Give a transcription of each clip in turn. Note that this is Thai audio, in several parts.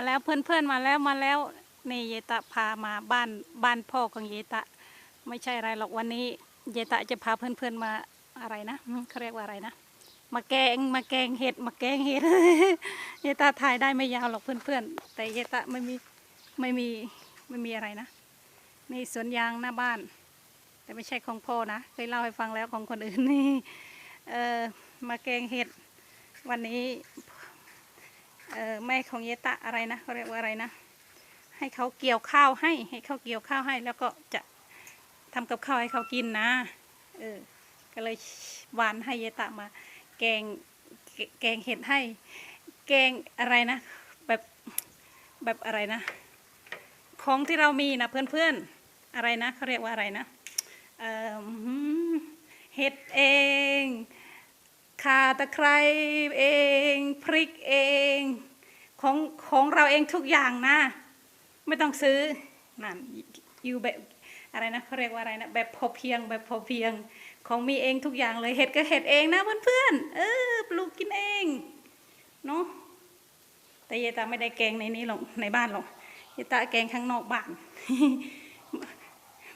มาแล้วเพื่อนๆมาแล้วมาแล้วนี่เยตะพามาบ้านบ้านพ่อของเยตะ ไม่ใช่อะไรหรอกวันนี้ เยตะจะพาเพื่อนๆมาอะไรนะเขาเรียกว่าอะไรนะมาแกงมาแกงเห็ดมาแกงเห็ดเยตะถ่ายได้ไม่ยาวหรอกเพื่อนๆ แต่เยตะไม่มีไม่มีไม่มีอะไรนะนี่สวนยางหน้าบ้าน แต่ไม่ใช่ของพ่อนะเคยเล่าให้ฟังแล้วของคนอื่นนี่เออมาแกงเห็ด วันนี้ เออแม่ของเยตะอะไรนะเขาเรียกว่าอะไรนะ ให้เขาเกี่ยวข้าวให้ให้เขาเกี่ยวข้าวให้ แล้วก็จะทำกับข้าวให้เขากินนะเออก็เลยหวานให้เยตะมา แกงแกงเห็ดให้ แกงอะไรนะแบบแบบอะไรนะ ของที่เรามีนะเพื่อนๆอะไรนะเขาเรียกว่าอะไรนะเออเห็ดเองข่าตะไคร้เอง พริกเอง ของของเราเองทุกอย่างนะ ไม่ต้องซื้อนั่นอยู่แบบอะไรนะเขาเรียกว่าอะไรนะแบบพอเพียงแบบพอเพียง ของมีเองทุกอย่างเลยเห็ดก็เห็ดเองนะเพื่อนๆเออปลูกกินเองเนาะแต่เยตาไม่ได้แกงในนี้หรอกในบ้านหรอกเยตาแกงข้างนอกบ้าน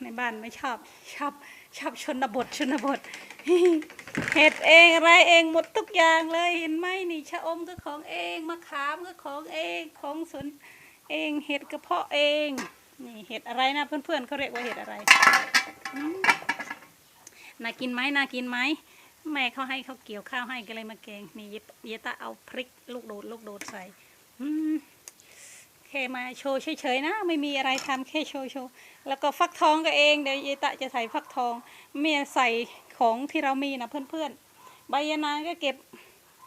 ในบ้านไม่ชอบชอบชอบชนบทชนบทเห็ดเองอะไรเองหมดทุกอย่างเลยเห็นไหมนี่ชะอมก็ของเองมะขามก็ของเองของสวนเองเห็ดกระเพาะเองนี่เห็ดอะไรนะเพื่อนๆเขาเรียกว่าเห็ดอะไรน่ากินไหมน่ากินไหมแม่เขาให้เขาเกี่ยวข้าวให้ก็เลยมาแกงนี่เยเยตาเอาพริกลูกโดดลูกโดดใส่อืม แค่มาโชว์เฉยๆนะไม่มีอะไรทำแค่โชว์โชว์แล้วก็ฟักทองก็เองเดี๋ยวเยตะจะใส่ฟักทองเมียใส่ของที่เรามีนะเพื่อนๆใบยะนางก็เก็บ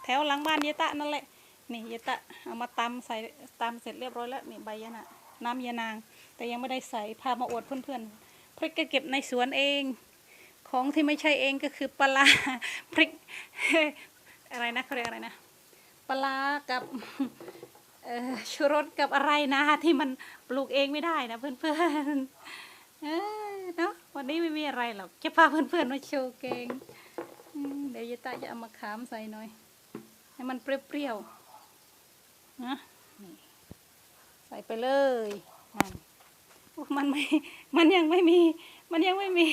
แถวหลังบ้านเยตะนั่นแหละนี่เยตะเอามาตำใส่ตำเสร็จเรียบร้อยแล้วนี่ใบยะนาน้ำยะนาง แต่ยังไม่ได้ใส่พามาอวดเพื่อนๆพริกก็เก็บในสวนเอง ของที่ไม่ใช่เองก็คือปลาพริกอะไรนะเขาเรียกอะไรนะปลากับ ชูรสกับอะไรนะ ที่มันปลูกเองไม่ได้นะเพื่อนๆเออเนาะวันนี้ไม่มีอะไรหรอกจะพาเพื่อนๆมาโชว์เกงเดี๋ยวยายตาจะเอามาขามใส่หน่อย ให้มันเปรี้ยวๆนะใส่ไปเลยนั่นมันไม่มันยังไม่มี มันยังไม่มี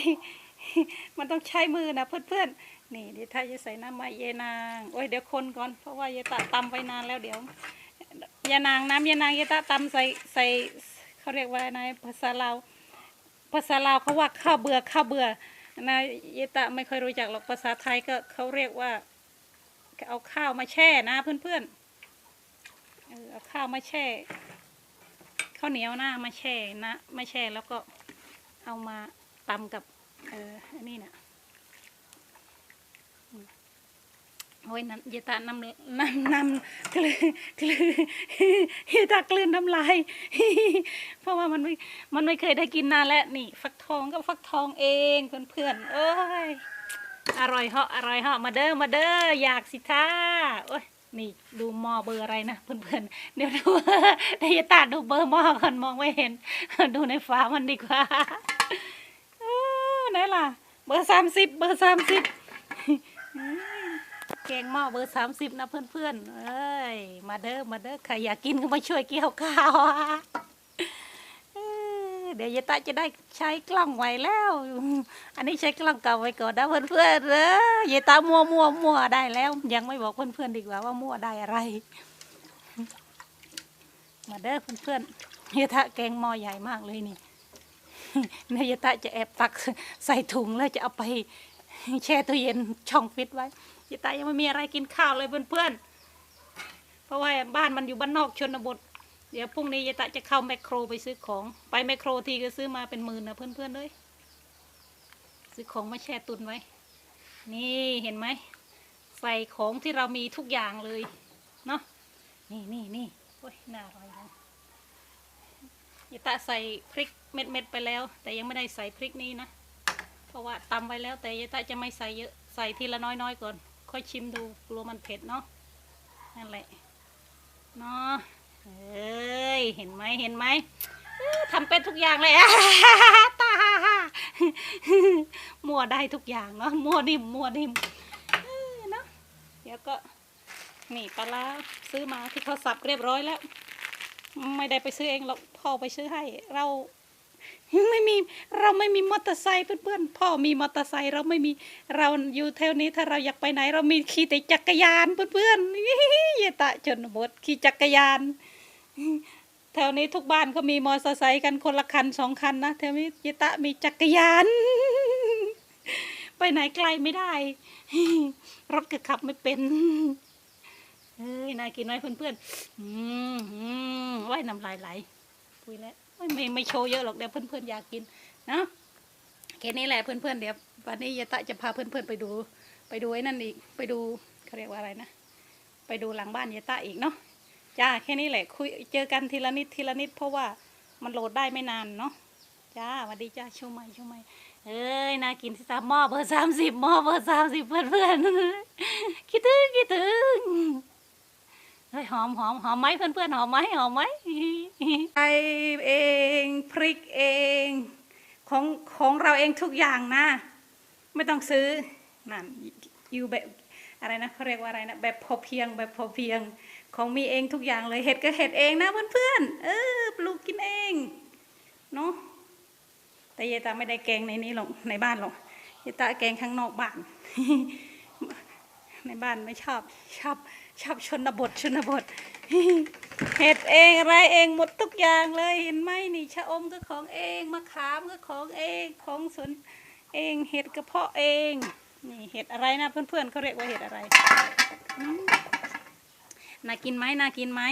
มันต้องใช้มือนะเพื่อนๆนี่เดี๋ยวถ้าจะใส่น้ำมาเยนางโอ้ยเดี๋ยวคนก่อนเพราะว่ายายตาตำไปนานแล้วเดี๋ยว ยานางน้ำยานางยาตะตำใส่ใส่เขาเรียกว่าอะไรภาษาลาวภาษาลาวเขาว่าข้าวเบื่อข้าวเบื่อนะยาตะไม่ค่อยรู้จักหรอกภาษาไทยก็เขาเรียกว่า เอาข้าวมาแช่นะเพื่อนๆเออเอาข้าวมาแช่ข้าวเหนียวหน้ามาแช่นะมาแช่แล้วก็เอามาตำกับเอออันนี้นะ โอ้ยน้ำยตาน้ำน้ำน้ำกลืนกลืนยตากลืนน้ำลาย เพราะว่ามันไม่มันไม่เคยได้กินนานแล้วนี่ ฟักทองก็ฟักทองเองเพื่อนๆเอ้ยอร่อยเหาะอร่อยเหาะมาเด้อมาเด้ออยากสิท่าโอ้ยนี่ดูหม้อเบอร์อะไรนะเพื่อนๆเดี๋ยวดูเดี๋ยตาดูเบอร์หม้อก่อนมองไม่เห็น ดูในฝามันดีกว่าเออไหนล่ะ เบอร์สามสิบเบอร์สามสิบ กงหม้อเบอร์สามสิบนะเพื่อนๆ เอ้ย มาเด้อ มาเด้อ ใครอยากกินก็มาช่วยเกี่ยวข้าวอะเดี๋ยวยายตาจะได้ใช้กล้องไว้แล้ว อันนี้ใช้กล้องเก่าไว้ก่อนนะเพื่อนๆเอ้ยายตามัวมัวมัวได้แล้ว ยังไม่บอกเพื่อนๆดีกว่าว่ามัวได้อะไร มาเด้อเพื่อนๆยายตาแกงหม้อใหญ่มากเลยนี่นายยายตาจะแอบตักใส่ถุงแล้วจะเอาไปแช่ตู้เย็นช่องฟิตไว้ ยายตายังไม่มีอะไรกินข้าวเลยเพื่อนๆ เพราะว่าบ้านมันอยู่บ้านนอกชนบท เดี๋ยวพรุ่งนี้ยายตาจะเข้าแมคโครไปซื้อของ ไปแมคโครทีก็ซื้อมาเป็นหมื่นนะเพื่อนๆเลยซื้อของมาแช่ตุนไว้ นี่เห็นไหม ใส่ของที่เรามีทุกอย่างเลย เนาะ นี่นี่นี่โอ้ยน่าอร่อยเลยยายตาใส่พริกเม็ดๆไปแล้ว แต่ยังไม่ได้ใส่พริกนี้นะ เพราะว่าตำไว้แล้วแต่ยายตาจะไม่ใส่เยอะ ใส่ทีละน้อยๆก่อน ค่อยชิมดูกลัวมันเผ็ดเนาะนั่นแหละเนาะเอ้ยเห็นไหมเห็นไหมทำเป็นทุกอย่างเลยตามั่วได้ทุกอย่างเนาะมั่วนิ่มมั่วนิ่มเนาะเดี๋ยวก็นี่ปลาร้าซื้อมาที่เขาสับเรียบร้อยแล้ว ไม่ได้ไปซื้อเองหรอกพ่อไปซื้อให้เรา ไม่มีเราไม่มีมอเตอร์ไซค์เพื่อนๆพ่อมีมอเตอร์ไซค์เราไม่มีเราอยู่แถวนี้ถ้าเราอยากไปไหน เรามีขี่แต่จักรยานเพื่อนๆเยตะชนบทขี่จักรยานแถวนี้ทุกบ้านเขามีมอเตอร์ไซค์กันคนละคันสองคันนะแถวนี้เยตะมีจักรยาน ไปไหนไกลไม่ได้ รถก็ขับไม่เป็นเฮ้ยน่ากินไหมเพื่อนๆอืมอืมว่ายน้ำลายไหลปุยแล้ว ไม่ไม่โชว์เยอะหรอกเดี๋ยวเพื่อนๆอยากกินนะแค่นี้แหละเพื่อนๆเดี๋ยววันนี้ยายตะจะพาเพื่อนๆไปดู ไปดูไอ้นั่นอีกไปดูเขาเรียกว่าอะไรนะ ไปดูหลังบ้านยายตะอีกเนาะจ้าแค่นี้แหละคุยเจอกันทีละนิดทีละนิด เพราะว่ามันโหลดได้ไม่นานเนาะจ้าสวัสดีจ้าชูใหม่ชูใหม่เอ้ยน่ากินที่สามหม้อเบอร์สามสิบหม้อเบอร์สามสิบเพื่อนๆคิดถึงคิดถึง เฮ้ยหอมหอมหอมไหมเพื่อนเพื่อนๆหอมไหมหอมไหมไอเองพริกเองของของเราเองทุกอย่างนะ ไม่ต้องซื้อนั่นอยู่แบบอะไรนะเขาเรียกว่าอะไรนะแบบพอเพียงแบบพอเพียงของมีเองทุกอย่างเลยเห็ดก็เห็ดเองนะเพื่อนเพื่อนๆเออปลูกกินเองเนาะแต่ยายตาไม่ได้แกงในนี้หรอกในบ้านหรอกยายตาแกงข้างนอกบ้าน ในบ้านไม่ชอบชอบชอบชนบทชนบทเห็ดเองอะไรเองหมดทุกอย่างเลยเห็นไหมนี่ชะอมก็ของเองมะขามก็ของเองของสวนเองเห็ดกระเพาะเองนี่เห็ดอะไรนะเพื่อนๆเขาเรียกว่าเห็ดอะไรน่ากินไหมน่ากินไหม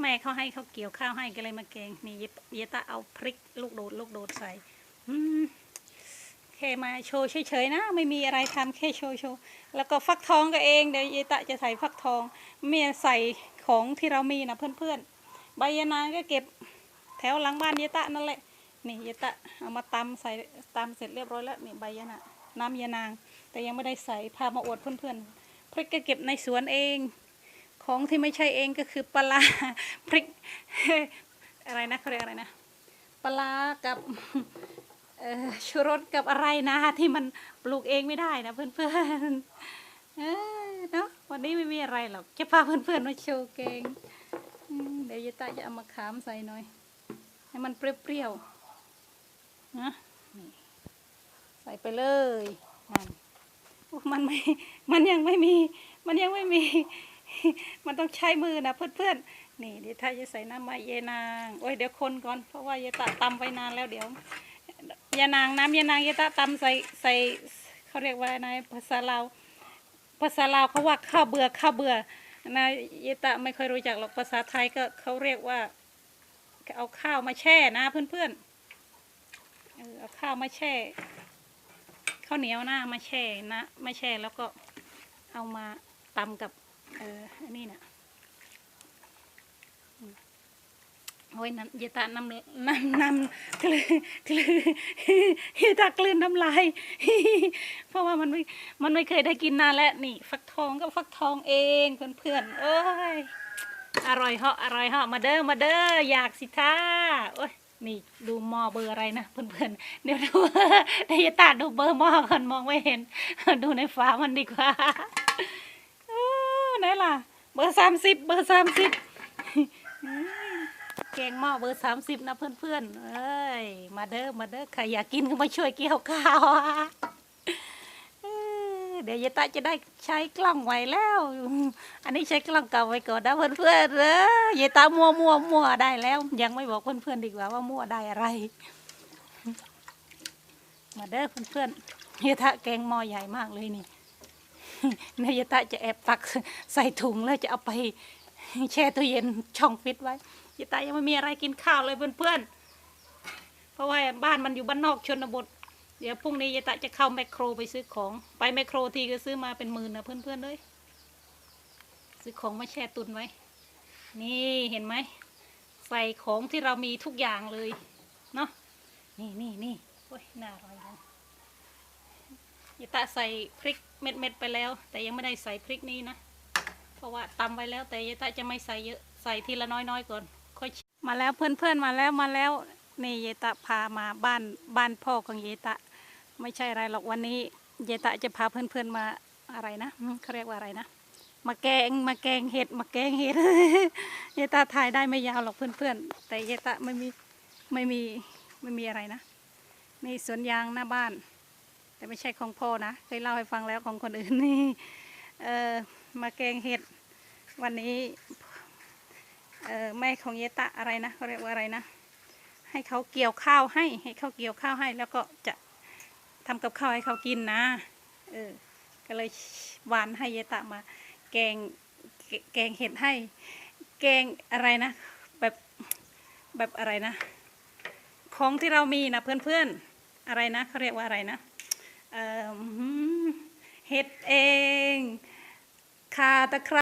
แม่เขาให้เขาเกี่ยวข้าวให้ก็เลยมาแกงนี่เยตาเอาพริกลูกโดดลูกโดดใส่อืม แค่มาโชว์เฉยๆนะ ไม่มีอะไรทำแค่โชว์โชว์แล้วก็ฟักทองก็เองเดี๋ยวเยตะจะใส่ฟักทองเมียใส่ของที่เรามีนะเพื่อนๆ ใบยะนางก็เก็บแถวหลังบ้านเยตะนั่นแหละนี่เยตะเอามาตำใส่ตำเสร็จเรียบร้อยแล้วนี่ใบยะนะน้ำยะนาง แต่ยังไม่ได้ใส่พามาอวดเพื่อนๆพริกก็เก็บในสวนเอง ของที่ไม่ใช่เองก็คือปลาพริกอะไรนะเขาเรียกอะไรนะปลากับ ชูรสกับอะไรนะที่มันปลูกเองไม่ได้นะเพื่อนๆเอ้ยเนาะวันนี้ไม่มีอะไรหรอกจะพาเพื่อนๆมาโชว์เกงเดี๋ยวยายตาจะเอามาขามใส่หน่อย ให้มันเปรี้ยวๆนะใส่ไปเลยนั่นมันไม่มันยังไม่มี มันยังไม่มี มันต้องใช้มือนะเพื่อนๆนี่เดี๋ยวถ้าจะใส่น้ำมะเยนางโอ้ยเดี๋ยวคนก่อนเพราะว่ายายตาตำไว้นานแล้วเดี๋ยว ยานางน้ำยานางยาตะตำใส่ใส่เขาเรียกว่าอะไรภาษาลาวภาษาลาวเขาว่าข้าวเบื่อข้าวเบื่อนะยาตะไม่ค่อยรู้จักหรอกภาษาไทยก็เขาเรียกว่า เอาข้าวมาแช่นะเพื่อนๆเออเอาข้าวมาแช่ข้าวเหนียวหน้ามาแช่นะมาแช่แล้วก็เอามาตำกับเอออันนี้นะอืม โอ้ยน้ำยาตาน้ำน้ำน้ำกลืนกลืนยาตากลืนน้ำลาย เพราะว่ามันไม่ มันไม่เคยได้กินนานแล้วนี่ ฟักทองก็ฟักทองเองเพื่อนๆเอ้ย อร่อยเหาะอร่อยเหาะมาเด้อมาเด้ออยากสิท่าโอ้ยนี่ดูหม้อเบอร์อะไรนะเพื่อนๆเดี๋ยวดูเดี๋ยวยาตาดูเบอร์หม้อกันมองไม่เห็น ดูในฟ้ามันดีกว่าเออไหนล่ะ เบอร์สามสิบเบอร์สามสิบ แกงหม้อเบอร์สามสิบนะเพื่อนๆ เอ้ย มาเด้อ มาเด้อ ใครอยากกินก็มาช่วยเกี่ยวข้าวอะเดี๋ยวยายตาจะได้ใช้กล้องไว้แล้ว อันนี้ใช้กล้องเก่าไว้ก่อนนะเพื่อนๆเออยายตามัวมัวมัวได้แล้ว ยังไม่บอกเพื่อนๆดีกว่าว่ามัวได้อะไร มาเด้อเพื่อนๆยายตาแกงหม้อใหญ่มากเลยนี่เนี่ยยายตาจะแอบตักใส่ถุงแล้วจะเอาไปแช่ตู้เย็นช่องฟิตไว้ ยายตายังไม่มีอะไรกินข้าวเลยเพื่อนๆ เพราะว่าบ้านมันอยู่บ้านนอกชนบท เดี๋ยวพรุ่งนี้ยายตาจะเข้าแมคโครไปซื้อของ ไปแมคโครทีก็ซื้อมาเป็นหมื่นนะเพื่อนๆเลย ซื้อของมาแช่ตุนไว้ นี่เห็นไหม ใส่ของที่เรามีทุกอย่างเลยเนาะ นี่นี่นี่โอ้ยน่าอร่อยเลยยายตาใส่พริกเม็ดๆไปแล้ว แต่ยังไม่ได้ใส่พริกนี้นะ เพราะว่าตำไว้แล้วแต่ยายตาจะไม่ใส่เยอะ ใส่ทีละน้อยๆก่อน มาแล้วเพื่อนๆมาแล้วมาแล้วนี่ยายตาพามาบ้านบ้านพ่อของยายตาไม่ใช่อะไรหรอกวันนี้ยายตาจะพาเพื่อนๆมาอะไรนะเขาเรียกว่าอะไรนะมาแกงมาแกงเห็ดมาแกงเห็ดเยตาถ่ายได้ไม่ยาวหรอกเพื่อนๆ แต่เยตาไม่มีไม่มีไม่มีอะไรนะมีสวนยางหน้าบ้าน แต่ไม่ใช่ของพ่อนะเคยเล่าให้ฟังแล้วของคนอื่นนี่เออมาแกงเห็ดวันนี้ แม่ของเยตะอะไรนะเขาเรียกว่าอะไรนะ ให้เขาเกี่ยวข้าวให้ให้เขาเกี่ยวข้าวให้ แล้วก็จะทำกับข้าวให้เขากินนะ เออ ก็เลยหวานให้เยตะมา แกงแกงเห็ดให้ แกงอะไรนะ แบบแบบอะไรนะ ของที่เรามีนะเพื่อนๆอะไรนะเขาเรียกว่าอะไรนะเห็ดเองคาตะไคร